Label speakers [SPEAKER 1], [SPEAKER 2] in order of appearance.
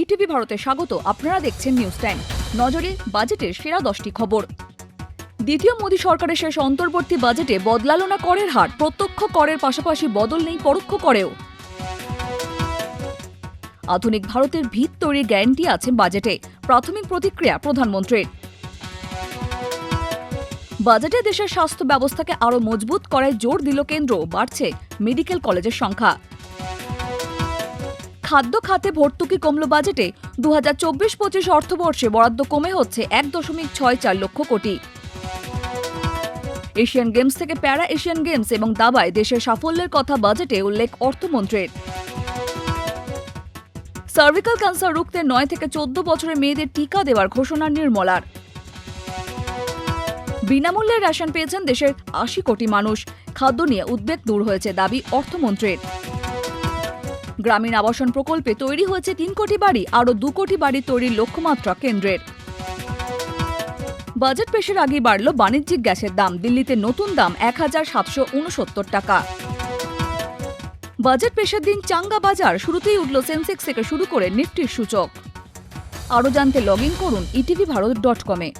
[SPEAKER 1] ETV ভারতে স্বাগত। আপনারা দেখছেন নিউজ টাইম নজরে বাজেটের সেরা দশটি খবর। দ্বিতীয় মোদী সরকারের শেষ অন্তর্বর্তী বাজেটে বদলালো না করের হার, প্রত্যক্ষ করের পাশাপাশি বদল নেই, পরোক্ষ করেও। আধুনিক ভারতের ভিত তৈরির গ্যারান্টি আছে বাজেটে, প্রাথমিক প্রতিক্রিয়া প্রধানমন্ত্রীর। বাজেটে দেশের স্বাস্থ্য ব্যবস্থাকে আরও মজবুত করায় জোর দিল কেন্দ্র, বাড়ছে মেডিকেল কলেজের সংখ্যা। খাদ্য খাতে ভর্তুকি কমল বাজেটে। দু হাজার চব্বিশ পঁচিশ অর্থবর্ষে বরাদ্দ কমে হচ্ছে এক দশমিক ছয় চার লক্ষ কোটি। এশিয়ান গেমস থেকে প্যারা এশিয়ান গেমস এবং দাবায় দেশের সাফল্যের কথা বাজেটে উল্লেখ অর্থমন্ত্রীর। সার্ভিক্যাল ক্যান্সার রুখতে নয় থেকে চোদ্দ বছরের মেয়েদের টিকা দেওয়ার ঘোষণা নির্মলার। বিনামূল্যে রেশন পেয়েছেন দেশের আশি কোটি মানুষ। খাদ্য নিয়ে উদ্বেগ দূর হয়েছে দাবি অর্থমন্ত্রীর। গ্রামীণ আবাসন প্রকল্পে তৈরি হয়েছে তিন কোটি বাড়ি, আরও দু কোটি বাড়ি তৈরির লক্ষ্যমাত্রা কেন্দ্রের। বাজেট পেশের আগেই বাড়ল বাণিজ্যিক গ্যাসের দাম, দিল্লিতে নতুন দাম এক হাজার সাতশো উনসত্তর টাকা। বাজেট পেশের দিন চাঙ্গা বাজার, শুরুতেই উঠল সেন্সেক্স থেকে শুরু করে নিফটির সূচক। আরও জানতে লগ ইন করুন ইটিভি ভারত ডট কমে